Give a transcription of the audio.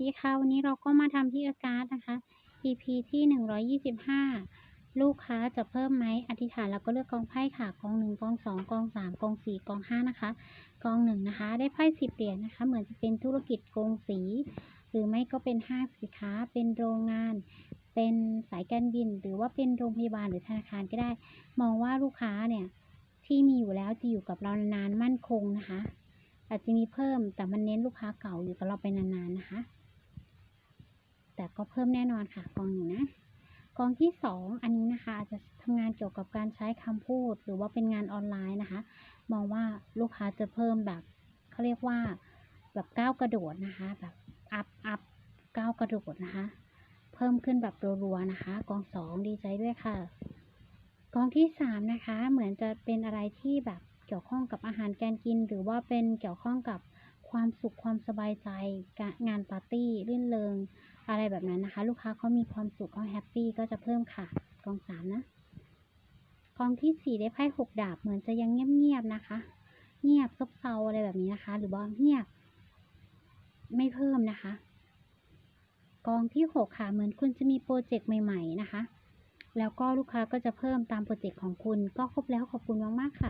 ดีค่ะวันนี้เราก็มาทำที่อาการ์ดนะคะ EP ที่ 125 ลูกค้าจะเพิ่มไหมอธิษฐานแล้วก็เลือกกองไพ่ค่ะกองหนึ่งกองสองกองสามกองสี่กองห้านะคะ กองหนึ่งนะคะ ได้ไพ่สิบเหรียญนะคะ เหมือนจะเป็นธุรกิจโกงสี หรือไม่ก็เป็นห้างสินค้า เป็นโรงงาน เป็นสายการบิน หรือว่าเป็นโรงพยาบาลหรือธนาคารก็ได้ มองว่าลูกค้าเนี่ยที่มีอยู่แล้วจะอยู่กับเรานานๆมั่นคงนะคะอาจจะมีเพิ่มแต่มันเน้นลูกค้าเก่าอยู่กับเราไปนานๆนะคะ แต่ก็เพิ่มแน่นอนค่ะกองหนึ่งนะกองที่สองอันนี้นะคะอาจจะทำงานเกี่ยวกับการใช้คำพูด หรือว่าเป็นงานออนไลน์นะคะ มองว่าลูกค้าจะเพิ่มแบบเขาเรียกว่าแบบก้าวกระโดดนะคะ แบบอัพอัพก้าวกระโดดนะคะ เพิ่มขึ้นแบบรัวๆนะคะ กองสองดีใจด้วยค่ะ กองที่สามนะคะ เหมือนจะเป็นอะไรที่แบบเกี่ยวข้องกับอาหารการกิน หรือว่าเป็นเกี่ยวข้องกับความสุขความสบายใจงานปาร์ตี้รื่นเริง อะไรแบบนั้นนะคะ ลูกค้าเขามีความสุขเขาแฮปปี้ก็จะเพิ่มค่ะกองสามนะกองที่สี่ได้ไพ่หกดาบเหมือนจะยังเงียบๆนะคะ เงียบซบเซาอะไรแบบนี้นะคะ หรือว่าเงียบ ไม่เพิ่มนะคะ กองที่หกค่ะเหมือนคุณจะมีโปรเจกต์ใหม่ ๆ นะคะ แล้วก็ลูกค้าก็จะเพิ่มตามโปรเจกต์ของคุณ ก็ครบแล้วขอบคุณมากๆค่ะ